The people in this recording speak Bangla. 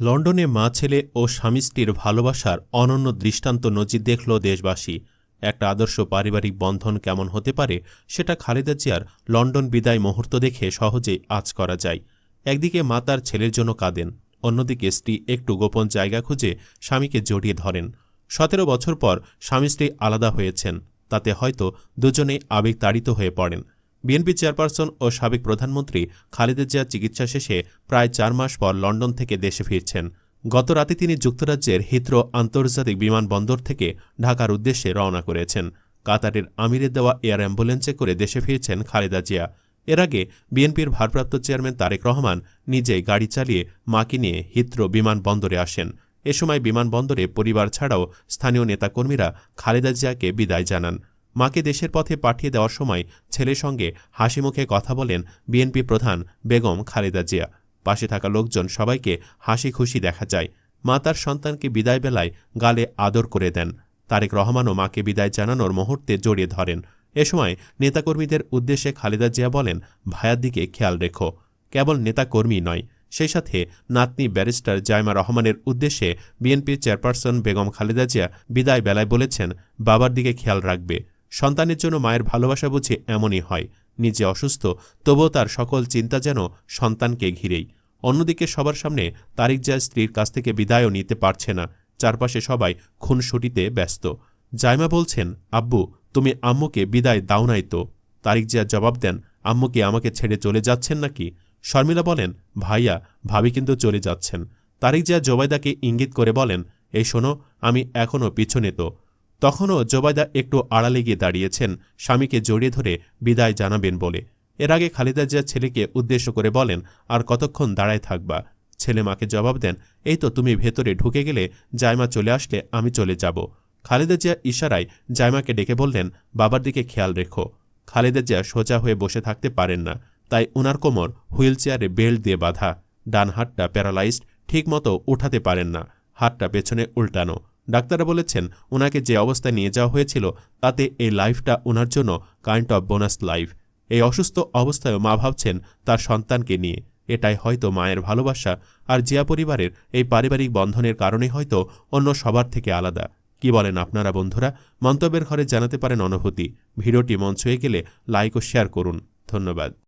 লন্ডনে মা ছেলে ও স্বামী স্ত্রীর ভালোবাসার অনন্য দৃষ্টান্ত নজির দেখল দেশবাসী। একটা আদর্শ পারিবারিক বন্ধন কেমন হতে পারে সেটা খালেদা জিয়ার লন্ডন বিদায় মুহূর্ত দেখে সহজেই আজ করা যায়। একদিকে মা তার ছেলের জন্য কাঁদেন, অন্যদিকে স্ত্রী একটু গোপন জায়গা খুঁজে স্বামীকে জড়িয়ে ধরেন। সতেরো বছর পর স্বামী স্ত্রী আলাদা হয়েছেন, তাতে হয়তো দুজনেই আবেগ তাড়িত হয়ে পড়েন। বিএনপি চেয়ারপারসন ও সাবেক প্রধানমন্ত্রী খালেদা জিয়ার চিকিৎসা শেষে প্রায় চার মাস পর লন্ডন থেকে দেশে ফিরছেন। গত রাতে তিনি যুক্তরাজ্যের হিথ্রো আন্তর্জাতিক বিমানবন্দর থেকে ঢাকার উদ্দেশ্যে রওনা করেছেন। কাতারের আমিরের দেওয়া এয়ার অ্যাম্বুলেন্সে করে দেশে ফিরছেন খালেদা জিয়া। এর আগে বিএনপির ভারপ্রাপ্ত চেয়ারম্যান তারেক রহমান নিজেই গাড়ি চালিয়ে মাকে নিয়ে হিথ্রো বিমানবন্দরে আসেন। এ সময় বিমানবন্দরে পরিবার ছাড়াও স্থানীয় নেতাকর্মীরা খালেদা জিয়াকে বিদায় জানান। মাকে দেশের পথে পাঠিয়ে দেওয়ার সময় ছেলের সঙ্গে হাসি মুখে কথা বলেন বিএনপি প্রধান বেগম খালেদা জিয়া। পাশে থাকা লোকজন সবাইকে হাসি খুশি দেখা যায়। মা তার সন্তানকে বিদায় বেলায় গালে আদর করে দেন। তারেক রহমানও মাকে বিদায় জানানোর মুহূর্তে জড়িয়ে ধরেন। এ সময় নেতাকর্মীদের উদ্দেশ্যে খালেদা জিয়া বলেন ভায়ার দিকে খেয়াল রেখো। কেবল নেতাকর্মী নয়। সেই সাথে নাতনি ব্যারিস্টার জায়মা রহমানের উদ্দেশ্যে বিএনপির চেয়ারপারসন বেগম খালেদা জিয়া বিদায় বেলায় বলেছেন, বাবার দিকে খেয়াল রাখবে। সন্তানের জন্য মায়ের ভালোবাসা বুঝে এমনই হয়। নিজে অসুস্থ, তবুও তার সকল চিন্তা যেন সন্তানকে ঘিরেই। অন্যদিকে সবার সামনে তারিক জিয়া স্ত্রীর কাছ থেকে বিদায়ও নিতে পারছে না। চারপাশে সবাই খুনসুটিতে ব্যস্ত। জায়মা বলছেন, আব্বু, তুমি আম্মুকে বিদায় দাও নাই তো? তারিক জিয়া জবাব দেন, আম্মু কি আমাকে ছেড়ে চলে যাচ্ছেন নাকি? শর্মিলা বলেন, ভাইয়া, ভাবি কিন্তু চলে যাচ্ছেন। তারিক জিয়া জোবাইদাকে ইঙ্গিত করে বলেন, এই শোনো, আমি এখনও পিছনে তো। তখনও জোবাইদা একটু আড়ালে গিয়ে দাঁড়িয়েছেন। স্বামীকে জড়িয়ে ধরে বিদায় জানাবেন বলে। এর আগে খালেদা জিয়া ছেলেকে উদ্দেশ্য করে বলেন, আর কতক্ষণ দাঁড়ায় থাকবা? ছেলে মাকে জবাব দেন, এই তো তুমি ভেতরে ঢুকে গেলে জায়মা চলে আসলে আমি চলে যাব। খালেদা জিয়া ইশারায় জায়মাকে ডেকে বললেন, বাবার দিকে খেয়াল রেখো। খালেদা জিয়া সোজা হয়ে বসে থাকতে পারেন না। তাই উনার কোমর হুইল চেয়ারে বেল্ট দিয়ে বাঁধা। ডান হাতটা প্যারালাইজড, ঠিকমতো উঠাতে পারেন না। হাতটা পেছনে উল্টানো। ডাক্তাররা বলেছেন ওনাকে যে অবস্থায় নিয়ে যাওয়া হয়েছিল, তাতে এই লাইফটা ওনার জন্য কাইন্ড অফ বোনাস লাইফ এই অসুস্থ অবস্থায়ও মা ভাবছেন তার সন্তানকে নিয়ে। এটাই হয়তো মায়ের ভালোবাসা, আর জিয়া পরিবারের এই পারিবারিক বন্ধনের কারণে হয়তো অন্য সবার থেকে আলাদা। কি বলেন আপনারা বন্ধুরা? মন্তব্যের ঘরে জানাতে পারেন অনুভূতি। ভিডিওটি মঞ্চ হয়ে গেলে লাইক ও শেয়ার করুন। ধন্যবাদ।